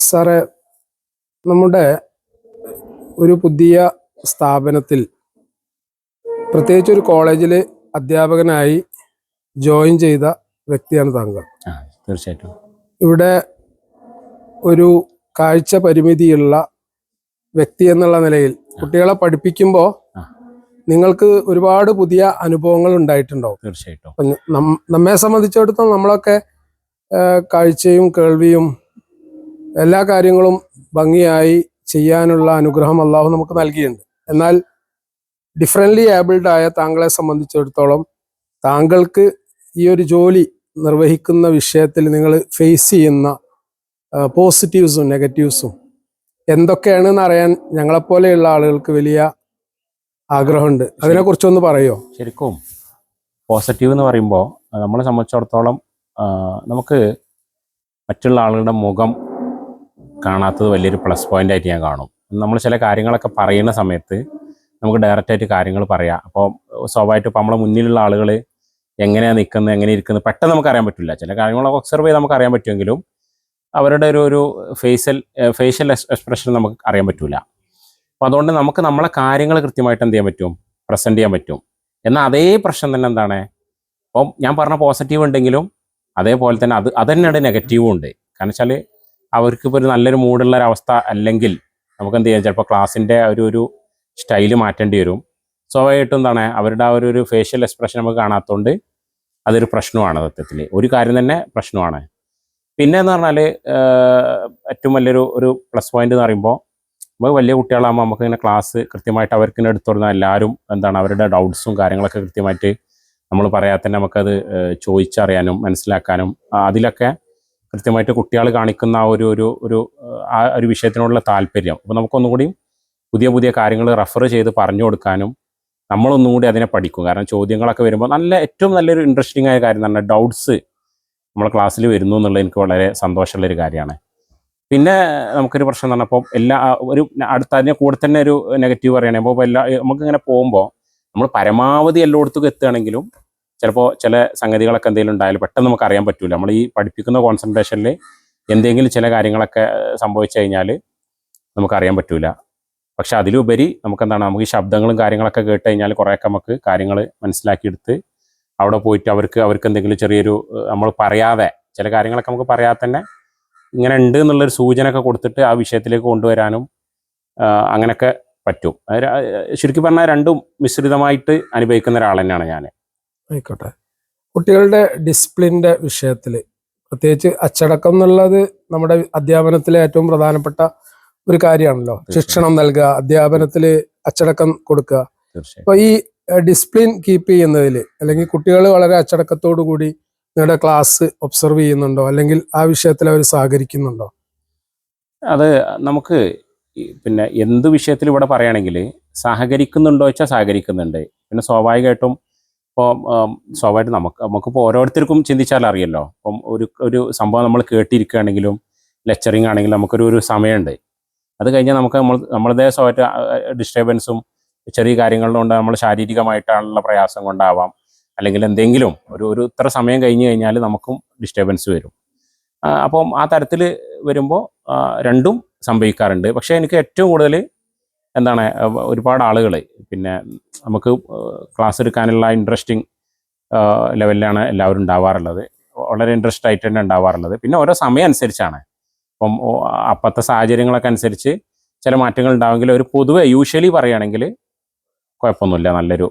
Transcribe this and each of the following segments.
സാറേ നമ്മുടെ ഒരു പുതിയ സ്ഥാപനത്തിൽ പ്രത്യേകിച്ച് ഒരു കോളേജിൽ അധ്യാപകനായി ജോയിൻ ചെയ്ത വ്യക്തിയാണ് താങ്കൾ. തീർച്ചയായിട്ടും. ഇവിടെ ഒരു കാഴ്ച പരിമിതിയുള്ള വ്യക്തി എന്നുള്ള നിലയിൽ കുട്ടികളെ പഠിപ്പിക്കുമ്പോൾ. നിങ്ങൾക്ക് ഒരുപാട് പുതിയ അനുഭവങ്ങൾ ഉണ്ടായിട്ടുണ്ടാവും. തീർച്ചയായിട്ടും. നമ്മെ സംബന്ധിച്ചിടത്തോളം നമ്മളൊക്കെ കാഴ്ചയും കേൾവിയും എല്ലാ കാര്യങ്ങളും ഭംഗിയായി ചെയ്യാനുള്ള അനുഗ്രഹം അള്ളാഹു നമുക്ക് നൽകിയിട്ടുണ്ട്. എന്നാൽ ഡിഫറെന്റ്ലി ഏബിൾഡ് ആയ താങ്കളെ സംബന്ധിച്ചിടത്തോളം താങ്കൾക്ക് ഈ ഒരു ജോലി നിർവഹിക്കുന്ന വിഷയത്തിൽ നിങ്ങൾ ഫേസ് ചെയ്യുന്ന പോസിറ്റീവ്സും നെഗറ്റീവ്സും എന്തൊക്കെയാണെന്ന് അറിയാൻ ഞങ്ങളെപ്പോലെയുള്ള ആളുകൾക്ക് വലിയ ആഗ്രഹമുണ്ട്. അതിനെക്കുറിച്ചൊന്ന് പറയുമോ ശരിക്കും പോസിറ്റീവ് എന്ന് പറയുമ്പോൾ നമ്മളെ സംബന്ധിച്ചിടത്തോളം നമുക്ക് മറ്റുള്ള ആളുകളുടെ മുഖം കാണാത്തത് വലിയൊരു പ്ലസ് പോയിന്റ് ആയിട്ട് ഞാൻ കാണും. നമ്മൾ ചില കാര്യങ്ങളൊക്കെ പറയുന്ന സമയത്ത് നമുക്ക് ഡയറക്റ്റ് ആയിട്ട് കാര്യങ്ങൾ പറയാം. അപ്പോൾ സ്വാഭാവികമായിട്ടും ഇപ്പോൾ നമ്മളെ മുന്നിലുള്ള ആളുകൾ എങ്ങനെയാണ് നിൽക്കുന്നത് എങ്ങനെ ഇരിക്കുന്നത് പെട്ടെന്ന് നമുക്ക് അറിയാൻ പറ്റില്ല. ചില കാര്യങ്ങളൊക്കെ ഒബ്സർവ് ചെയ്ത് നമുക്ക് അറിയാൻ പറ്റുമെങ്കിലും അവരുടെ ഒരു ഒരു ഫേഷ്യൽ ഫേഷ്യൽ എക്സ്പ്രഷൻ നമുക്ക് അറിയാൻ പറ്റില്ല അപ്പോൾ അതുകൊണ്ട് നമുക്ക് നമ്മളെ കാര്യങ്ങൾ കൃത്യമായിട്ട് എന്ത് ചെയ്യാൻ പറ്റും? പ്രസന്റ് ചെയ്യാൻ പറ്റും. എന്നാൽ അതേ പ്രശ്നം തന്നെ എന്താണ്? അപ്പം ഞാൻ പറഞ്ഞ പോസിറ്റീവ് ഉണ്ടെങ്കിലും അതേപോലെ തന്നെ അത് അത് തന്നെയാണ് നെഗറ്റീവും ഉണ്ട്. കാരണം വെച്ചാൽ അവർക്ക് ഇപ്പോൾ ഒരു നല്ലൊരു മൂഡുള്ള ഒരു അവസ്ഥ അല്ലെങ്കിൽ നമുക്ക് എന്ത് ചെയ്യാം ചിലപ്പോൾ ക്ലാസ്സിന്റെ ഒരു ഒരു സ്റ്റൈൽ മാറ്റേണ്ടി വരും. സ്വാഭാവികമായിട്ടും എന്താണ് അവരുടെ ആ ഒരു ഒരു ഫേഷ്യൽ എക്സ്പ്രഷൻ നമുക്ക് കാണാത്തതുകൊണ്ട് അതൊരു പ്രശ്നമാണ് സത്യത്തിൽ ഒരു കാര്യം തന്നെ പ്രശ്നമാണ്. പിന്നെ എന്ന് പറഞ്ഞാൽ ഏറ്റവും വലിയൊരു ഒരു പ്ലസ് പോയിന്റ് എന്ന് പറയുമ്പോൾ നമുക്ക് വലിയ കുട്ടികളാകുമ്പോൾ നമുക്ക് ഇങ്ങനെ ക്ലാസ് കൃത്യമായിട്ട് അവർക്ക് എടുത്തു കൊടുക്കുന്ന എല്ലാവരും എന്താണ് അവരുടെ ഡൗട്ട്സും കാര്യങ്ങളൊക്കെ കൃത്യമായിട്ട് നമ്മൾ പറയാതെ തന്നെ നമുക്കത് ചോദിച്ചറിയാനും മനസ്സിലാക്കാനും അതിലൊക്കെ കൃത്യമായിട്ട് കുട്ടികൾ കാണിക്കുന്ന ആ ഒരു ഒരു ഒരു ആ ഒരു വിഷയത്തിനോടുള്ള താല്പര്യം. അപ്പോൾ നമുക്കൊന്നുകൂടി പുതിയ പുതിയ കാര്യങ്ങൾ റെഫർ ചെയ്ത് പറഞ്ഞു കൊടുക്കാനും നമ്മളൊന്നും കൂടി അതിനെ പഠിക്കും. കാരണം ചോദ്യങ്ങളൊക്കെ വരുമ്പോൾ നല്ല ഏറ്റവും നല്ലൊരു ഇൻട്രസ്റ്റിംഗ് ആയ കാര്യം തന്നെ ഡൗട്ട്സ് നമ്മളെ ക്ലാസ്സിൽ വരുന്നു എന്നുള്ളത് എനിക്ക് വളരെ സന്തോഷമുള്ളൊരു കാര്യമാണ്. പിന്നെ നമുക്കൊരു പ്രശ്നം എന്ന് പറഞ്ഞപ്പോൾ എല്ലാ ഒരു അടുത്ത അതിനെ കൂടെ തന്നെ ഒരു നെഗറ്റീവ് പറയുകയാണെങ്കിൽ അപ്പോൾ എല്ലാ നമുക്കിങ്ങനെ പോകുമ്പോൾ നമ്മൾ പരമാവധി എല്ലായിടത്തും എത്തുകയാണെങ്കിലും ചിലപ്പോൾ ചില സംഗതികളൊക്കെ എന്തെങ്കിലും ഉണ്ടായാലും പെട്ടെന്ന് നമുക്ക് അറിയാൻ പറ്റില്ല നമ്മൾ ഈ പഠിപ്പിക്കുന്ന കോൺസെൻട്രേഷനിൽ എന്തെങ്കിലും ചില കാര്യങ്ങളൊക്കെ സംഭവിച്ചു കഴിഞ്ഞാൽ നമുക്കറിയാൻ പറ്റില്ല പക്ഷെ അതിലുപരി നമുക്ക് എന്താണ് നമുക്ക് ഈ ശബ്ദങ്ങളും കാര്യങ്ങളൊക്കെ കേട്ട് കഴിഞ്ഞാൽ കുറേയൊക്കെ നമുക്ക് കാര്യങ്ങൾ മനസ്സിലാക്കിയെടുത്ത് അവിടെ പോയിട്ട് അവർക്ക് അവർക്ക് എന്തെങ്കിലും ചെറിയൊരു നമ്മൾ പറയാതെ ചില കാര്യങ്ങളൊക്കെ നമുക്ക് പറയാതെ തന്നെ ഇങ്ങനെ ഉണ്ട് എന്നുള്ളൊരു സൂചന ഒക്കെ കൊടുത്തിട്ട് ആ വിഷയത്തിലേക്ക് കൊണ്ടുവരാനും അങ്ങനെയൊക്കെ പറ്റും. ശരിക്കും പറഞ്ഞാൽ രണ്ടും മിശ്രിതമായിട്ട് അനുഭവിക്കുന്ന ഒരാൾ തന്നെയാണ് ഞാൻ ആയിക്കോട്ടെ. കുട്ടികളുടെ ഡിസിപ്ലിന്റെ വിഷയത്തിൽ പ്രത്യേകിച്ച് അച്ചടക്കം എന്നുള്ളത് നമ്മുടെ അധ്യാപനത്തിലെ ഏറ്റവും പ്രധാനപ്പെട്ട ഒരു കാര്യമാണല്ലോ. ശിക്ഷണം നൽകുക അധ്യാപനത്തിൽ അച്ചടക്കം കൊടുക്കുക. അപ്പൊ ഈ ഡിസിപ്ലിൻ കീപ്പ് ചെയ്യുന്നതിൽ അല്ലെങ്കിൽ കുട്ടികൾ വളരെ അച്ചടക്കത്തോടു കൂടി നിങ്ങളുടെ ക്ലാസ് ഒബ്സർവ് ചെയ്യുന്നുണ്ടോ? അല്ലെങ്കിൽ ആ വിഷയത്തിൽ അവർ സഹകരിക്കുന്നുണ്ടോ? അത് നമുക്ക് പിന്നെ എന്ത് വിഷയത്തിൽ ഇവിടെ പറയുകയാണെങ്കിൽ സഹകരിക്കുന്നുണ്ടോ വെച്ചാൽ സഹകരിക്കുന്നുണ്ട്. പിന്നെ സ്വാഭാവികമായിട്ടും ഇപ്പോൾ സ്വാഭാവികമായിട്ട് നമുക്ക് നമുക്കിപ്പോൾ ഓരോരുത്തർക്കും ചിന്തിച്ചാൽ അറിയല്ലോ. അപ്പം ഒരു ഒരു സംഭവം നമ്മൾ കേട്ടിരിക്കുകയാണെങ്കിലും ലെക്ചറിങ് ആണെങ്കിലും നമുക്കൊരു ഒരു സമയമുണ്ട്. അത് കഴിഞ്ഞാൽ നമുക്ക് നമ്മൾ നമ്മളുടെ സ്വഭാവമായിട്ട് ഡിസ്റ്റർബൻസും ചെറിയ കാര്യങ്ങളിലുണ്ട് നമ്മൾ ശാരീരികമായിട്ടുള്ള പ്രയാസം കൊണ്ടാവാം. അല്ലെങ്കിൽ എന്തെങ്കിലും ഒരു ഒരു ഇത്ര സമയം കഴിഞ്ഞ് കഴിഞ്ഞാൽ നമുക്കും ഡിസ്റ്റർബൻസ് വരും. അപ്പം ആ തരത്തിൽ വരുമ്പോൾ രണ്ടും സംഭവിക്കാറുണ്ട്. പക്ഷേ എനിക്ക് ഏറ്റവും കൂടുതൽ എന്താണ് ഒരുപാട് ആളുകൾ പിന്നെ നമുക്ക് ക്ലാസ് എടുക്കാനുള്ള ഇൻട്രസ്റ്റിംഗ് ലെവലിലാണ് എല്ലാവരും ഉണ്ടാവാറുള്ളത്. വളരെ ഇൻട്രസ്റ്റ് ആയിട്ട് തന്നെ ഉണ്ടാവാറുള്ളത്. പിന്നെ ഓരോ സമയം അനുസരിച്ചാണ്. അപ്പം അപ്പോഴത്തെ സാഹചര്യങ്ങളൊക്കെ അനുസരിച്ച് ചില മാറ്റങ്ങൾ ഉണ്ടാവുമെങ്കിൽ ഒരു പൊതുവെ യൂഷ്വലി പറയുകയാണെങ്കിൽ കുഴപ്പമൊന്നുമില്ല. നല്ലൊരു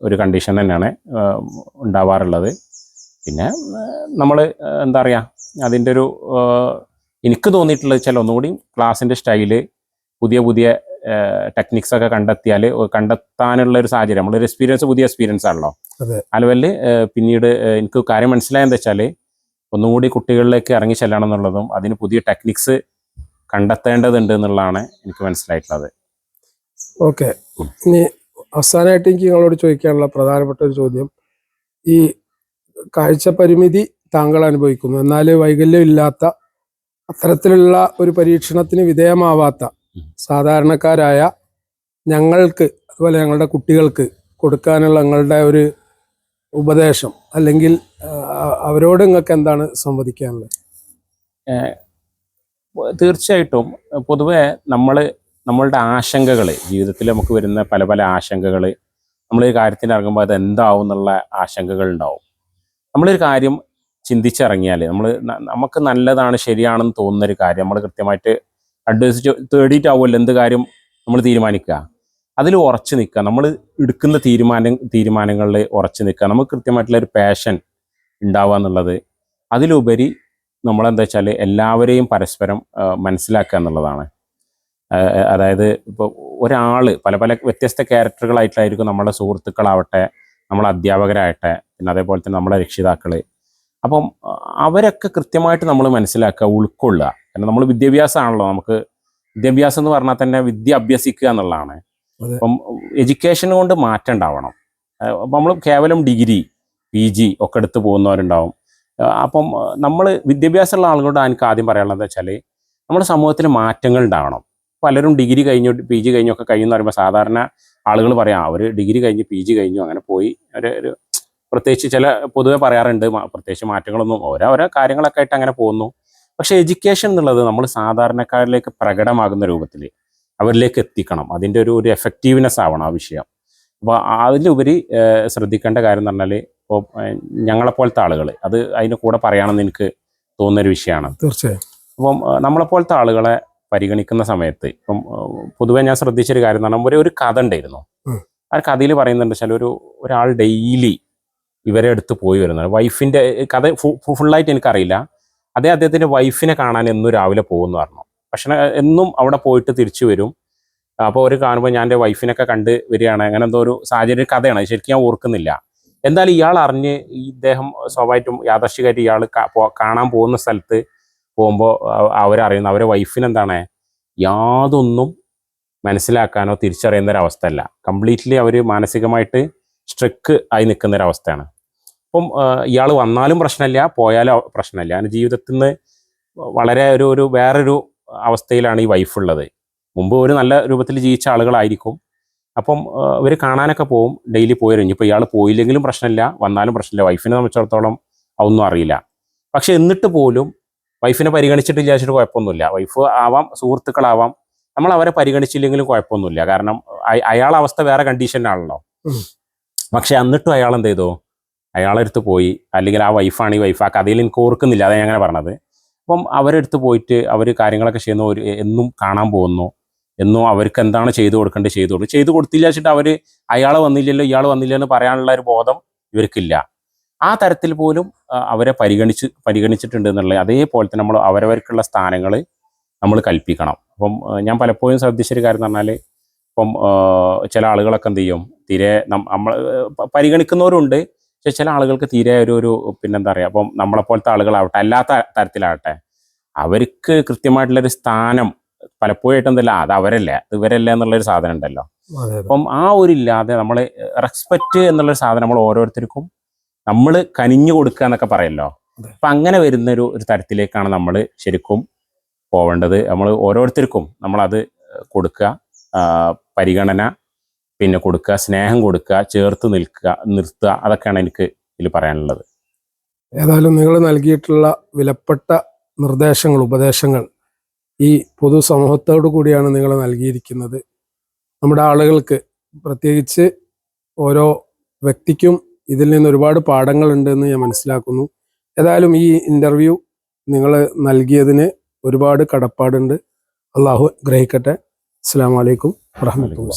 ഒരു കണ്ടീഷൻ തന്നെയാണ് ഉണ്ടാവാറുള്ളത്. പിന്നെ നമ്മൾ എന്താ പറയുക അതിന്റെ ഒരു എനിക്ക് തോന്നിയിട്ടുള്ളത് ചില ഒന്നുകൂടി ക്ലാസ്സിന്റെ സ്റ്റൈൽ പുതിയ പുതിയ ടെക്നിക്സ് ഒക്കെ കണ്ടെത്തിയാൽ കണ്ടെത്താനുള്ള ഒരു സാഹചര്യം. നമ്മളൊരു എക്സ്പീരിയൻസ് പുതിയ എക്സ്പീരിയൻസ് ആണല്ലോ. ആ പിന്നീട് എനിക്ക് കാര്യം മനസ്സിലായെന്ന് വെച്ചാൽ ഒന്നുകൂടി കുട്ടികളിലേക്ക് ഇറങ്ങി ചെല്ലണം എന്നുള്ളതും അതിന് പുതിയ ടെക്നിക്സ് കണ്ടെത്തേണ്ടതുണ്ട് എന്നുള്ളതാണ് എനിക്ക് മനസ്സിലായിട്ടുള്ളത്. ഓക്കെ. ഇനി അവസാനമായിട്ട് എനിക്ക് നിങ്ങളോട് ചോദിക്കാനുള്ള പ്രധാനപ്പെട്ട ഒരു ചോദ്യം. ഈ കാഴ്ച പരിമിതി താങ്കൾ അനുഭവിക്കുന്നു. എന്നാൽ വൈകല്യമില്ലാത്ത അത്തരത്തിലുള്ള ഒരു പരീക്ഷണത്തിന് വിധേയമാവാത്ത. സാധാരണക്കാരായ ഞങ്ങൾക്ക് അതുപോലെ ഞങ്ങളുടെ കുട്ടികൾക്ക് കൊടുക്കാനുള്ള ഞങ്ങളുടെ ഒരു ഉപദേശം അല്ലെങ്കിൽ അവരോട് നിങ്ങൾക്ക് എന്താണ് സംവദിക്കാനുള്ളത്? തീർച്ചയായിട്ടും പൊതുവെ നമ്മൾ നമ്മളുടെ ആശങ്കകൾ ജീവിതത്തിൽ നമുക്ക് വരുന്ന പല പല ആശങ്കകൾ നമ്മൾ ഒരു കാര്യത്തിന് ഇറങ്ങുമ്പോൾ അത് എന്താവും എന്നുള്ള ആശങ്കകൾ ഉണ്ടാവും. നമ്മളൊരു കാര്യം ചിന്തിച്ചിറങ്ങിയാൽ നമ്മൾ നമുക്ക് നല്ലതാണ് ശരിയാണെന്ന് തോന്നുന്ന ഒരു കാര്യം നമ്മൾ കൃത്യമായിട്ട് അഡ്വൈസ് തേടിയിട്ടാവുമല്ലോ എന്ത് കാര്യം നമ്മൾ തീരുമാനിക്കുക. അതിൽ ഉറച്ചു നിൽക്കുക. നമ്മൾ എടുക്കുന്ന തീരുമാനം തീരുമാനങ്ങളിൽ ഉറച്ചു നിൽക്കുക. നമുക്ക് കൃത്യമായിട്ടുള്ള ഒരു പാഷൻ ഉണ്ടാവുക എന്നുള്ളത് അതിലുപരി നമ്മളെന്താ വെച്ചാൽ എല്ലാവരെയും പരസ്പരം മനസ്സിലാക്കുക എന്നുള്ളതാണ്. അതായത് ഇപ്പോൾ ഒരാൾ പല പല വ്യത്യസ്ത ക്യാരക്ടറുകളായിട്ടായിരിക്കും നമ്മുടെ സുഹൃത്തുക്കളാവട്ടെ നമ്മളെ അധ്യാപകരാകട്ടെ പിന്നെ അതേപോലെ തന്നെ നമ്മളെ രക്ഷിതാക്കൾ അപ്പം അവരൊക്കെ കൃത്യമായിട്ട് നമ്മൾ മനസ്സിലാക്കുക ഉൾക്കൊള്ളുക. കാരണം നമ്മൾ വിദ്യാഭ്യാസമാണല്ലോ നമുക്ക് വിദ്യാഭ്യാസം എന്ന് പറഞ്ഞാൽ തന്നെ വിദ്യ അഭ്യസിക്കുക എന്നുള്ളതാണ്. അപ്പം എഡ്യൂക്കേഷൻ കൊണ്ട് മാറ്റം ഉണ്ടാവണം. നമ്മൾ കേവലം ഡിഗ്രി പി ജി ഒക്കെ എടുത്ത് പോകുന്നവരുണ്ടാവും. അപ്പം നമ്മൾ വിദ്യാഭ്യാസമുള്ള ആളുകളോട് എനിക്ക് ആദ്യം പറയാനുള്ളത് വെച്ചാൽ നമ്മുടെ സമൂഹത്തിൽ മാറ്റങ്ങൾ ഉണ്ടാവണം. പലരും ഡിഗ്രി കഴിഞ്ഞു പി ജി കഴിഞ്ഞൊക്കെ കഴിയുമെന്ന് പറയുമ്പോൾ സാധാരണ ആളുകൾ പറയാം അവർ ഡിഗ്രി കഴിഞ്ഞ് പി ജി കഴിഞ്ഞു അങ്ങനെ പോയി. ഒരു ഒരു പ്രത്യേകിച്ച് ചില പൊതുവെ പറയാറുണ്ട് പ്രത്യേകിച്ച് മാറ്റങ്ങളൊന്നും ഓരോ ഓരോ കാര്യങ്ങളൊക്കെ ആയിട്ട് അങ്ങനെ പോകുന്നു. പക്ഷേ എഡ്യൂക്കേഷൻ എന്നുള്ളത് നമ്മൾ സാധാരണക്കാരിലേക്ക് പ്രകടമാകുന്ന രൂപത്തിൽ അവരിലേക്ക് എത്തിക്കണം. അതിന്റെ ഒരു ഒരു എഫക്റ്റീവ്നെസ് ആവണം ആ വിഷയം. അപ്പോൾ അതിലുപരി ശ്രദ്ധിക്കേണ്ട കാര്യം എന്ന് പറഞ്ഞാൽ ഇപ്പോൾ ഞങ്ങളെപ്പോലത്തെ ആളുകൾ അത് അതിന്റെ കൂടെ പറയണമെന്ന് എനിക്ക് തോന്നുന്നൊരു വിഷയമാണ്. തീർച്ചയായും. അപ്പം നമ്മളെപ്പോലത്തെ ആളുകളെ പരിഗണിക്കുന്ന സമയത്ത് ഇപ്പം പൊതുവെ ഞാൻ ശ്രദ്ധിച്ചൊരു കാര്യം എന്ന് പറഞ്ഞാൽ ഒരു കഥ ഉണ്ടായിരുന്നു. ആ കഥയിൽ പറയുന്നുണ്ട് വെച്ചാൽ ഒരു ഒരാൾ ഡെയിലി ഇവരെ അടുത്ത് പോയി വരുന്നത് വൈഫിന്റെ കഥ ഫുള്ളായിട്ട് എനിക്കറിയില്ല. അതേ അദ്ദേഹത്തിന്റെ വൈഫിനെ കാണാൻ എന്നും രാവിലെ പോകുമെന്ന് പറഞ്ഞു. പക്ഷേ എന്നും അവിടെ പോയിട്ട് തിരിച്ചു വരും. അപ്പോൾ അവർ കാണുമ്പോൾ ഞാൻ എന്റെ വൈഫിനൊക്കെ കണ്ട് വരികയാണ്. അങ്ങനെ എന്തോ ഒരു സാഹചര്യ കഥയാണ്. ശരിക്കും ഞാൻ ഓർക്കുന്നില്ല. എന്തായാലും ഇയാൾ അറിഞ്ഞ് ഇദ്ദേഹം സ്വാഭാവികമായിട്ടും യാദർശികമായിട്ട് ഇയാൾ കാണാൻ പോകുന്ന സ്ഥലത്ത് പോകുമ്പോൾ അവരറിയുന്ന അവരെ വൈഫിനെന്താണ് യാതൊന്നും മനസ്സിലാക്കാനോ തിരിച്ചറിയുന്ന ഒരു അവസ്ഥയല്ല കംപ്ലീറ്റ്ലി അവർ മാനസികമായിട്ട് സ്ട്രിക്ക് ആയി നിൽക്കുന്ന ഒരു അവസ്ഥയാണ് അപ്പം ഇയാൾ വന്നാലും പ്രശ്നമില്ല പോയാലും പ്രശ്നമില്ല. അവന്റെ ജീവിതത്തിൽ നിന്ന് വളരെ ഒരു ഒരു വേറൊരു അവസ്ഥയിലാണ് ഈ വൈഫ് ഉള്ളത്. മുമ്പ് ഒരു നല്ല രൂപത്തിൽ ജീവിച്ച ആളുകളായിരിക്കും. അപ്പം ഇവർ കാണാനൊക്കെ പോകും ഡെയിലി പോയി ഇപ്പോൾ ഇയാൾ പോയില്ലെങ്കിലും പ്രശ്നമില്ല വന്നാലും പ്രശ്നമില്ല. വൈഫിനെ സംബന്ധിച്ചിടത്തോളം അതൊന്നും അറിയില്ല. പക്ഷെ എന്നിട്ട് പോലും വൈഫിനെ പരിഗണിച്ചിട്ടില്ല വെച്ചിട്ട് കുഴപ്പമൊന്നുമില്ല. വൈഫ് ആവാം സുഹൃത്തുക്കളാവാം. നമ്മൾ അവരെ പരിഗണിച്ചില്ലെങ്കിലും കുഴപ്പമൊന്നുമില്ല. കാരണം അയാളവസ്ഥ അയാളെ അവസ്ഥ വേറെ കണ്ടീഷനാണല്ലോ. പക്ഷെ എന്നിട്ടും അയാൾ എന്ത് ചെയ്തു? അയാളെടുത്ത് പോയി അല്ലെങ്കിൽ ആ വൈഫാണ് ഈ വൈഫ് ആ കഥയിൽ എനിക്ക് ഓർക്കുന്നില്ല അതാണ് അങ്ങനെ പറഞ്ഞത്. അപ്പം അവരെടുത്ത് പോയിട്ട് അവർ കാര്യങ്ങളൊക്കെ ചെയ്യുന്ന ഒരു എന്നും കാണാൻ പോകുന്നു. എന്നും അവർക്ക് എന്താണ് ചെയ്തു കൊടുക്കേണ്ടത് ചെയ്തു കൊടുക്കും. ചെയ്തു കൊടുത്തില്ല വെച്ചിട്ട് അവർ അയാൾ വന്നില്ലല്ലോ ഇയാൾ വന്നില്ല എന്ന് പറയാനുള്ള ഒരു ബോധം ഇവർക്കില്ല. ആ തരത്തിൽ പോലും അവരെ പരിഗണിച്ച് പരിഗണിച്ചിട്ടുണ്ട് എന്നുള്ളത് അതേപോലെ തന്നെ നമ്മൾ അവരവർക്കുള്ള സ്ഥാനങ്ങൾ നമ്മൾ കൽപ്പിക്കണം. അപ്പം ഞാൻ പലപ്പോഴും ശ്രദ്ധിച്ചൊരു കാര്യം എന്ന് പറഞ്ഞാൽ ഇപ്പം ചില ആളുകളൊക്കെ എന്ത് ചെയ്യും? തീരെ നമ്മൾ പരിഗണിക്കുന്നവരുണ്ട്. പക്ഷെ ചില ആളുകൾക്ക് തീരെ ഒരു ഒരു പിന്നെന്താ പറയുക അപ്പം നമ്മളെപ്പോലത്തെ ആളുകളാവട്ടെ അല്ലാത്ത തരത്തിലാവട്ടെ അവർക്ക് കൃത്യമായിട്ടുള്ളൊരു സ്ഥാനം പലപ്പോഴായിട്ട് എന്തല്ല അത് അവരല്ല അത് ഇവരല്ല എന്നുള്ളൊരു സാധനം ഉണ്ടല്ലോ. അപ്പം ആ ഒരു ഇല്ലാതെ നമ്മൾ റെസ്പെക്റ്റ് എന്നുള്ളൊരു സാധനം നമ്മൾ ഓരോരുത്തർക്കും നമ്മൾ കനിഞ്ഞു കൊടുക്കുക എന്നൊക്കെ പറയല്ലോ. അപ്പം അങ്ങനെ വരുന്ന ഒരു ഒരു തരത്തിലേക്കാണ് നമ്മൾ ശരിക്കും പോവേണ്ടത്. നമ്മൾ ഓരോരുത്തർക്കും നമ്മളത് കൊടുക്കുക പരിഗണന പിന്നെ കൊടുക്കുക സ്നേഹം കൊടുക്കുക ചേർത്ത് നിൽക്കുക നിർത്തുക അതൊക്കെയാണ് എനിക്ക് ഇതിൽ പറയാനുള്ളത്. ഏതായാലും നിങ്ങൾ നൽകിയിട്ടുള്ള വിലപ്പെട്ട നിർദ്ദേശങ്ങൾ ഉപദേശങ്ങൾ ഈ പൊതുസമൂഹത്തോടു കൂടിയാണ് നിങ്ങൾ നൽകിയിരിക്കുന്നത്. നമ്മുടെ ആളുകൾക്ക് പ്രത്യേകിച്ച് ഓരോ വ്യക്തിക്കും ഇതിൽ നിന്ന് ഒരുപാട് പാഠങ്ങളുണ്ടെന്ന് ഞാൻ മനസ്സിലാക്കുന്നു. ഏതായാലും ഈ ഇന്റർവ്യൂ നിങ്ങൾ നൽകിയതിന് ഒരുപാട് കടപ്പാടുണ്ട്. അള്ളാഹു ഗ്രഹിക്കട്ടെ അസ്സാം വലൈക്കും വാഹമത്തുള്ള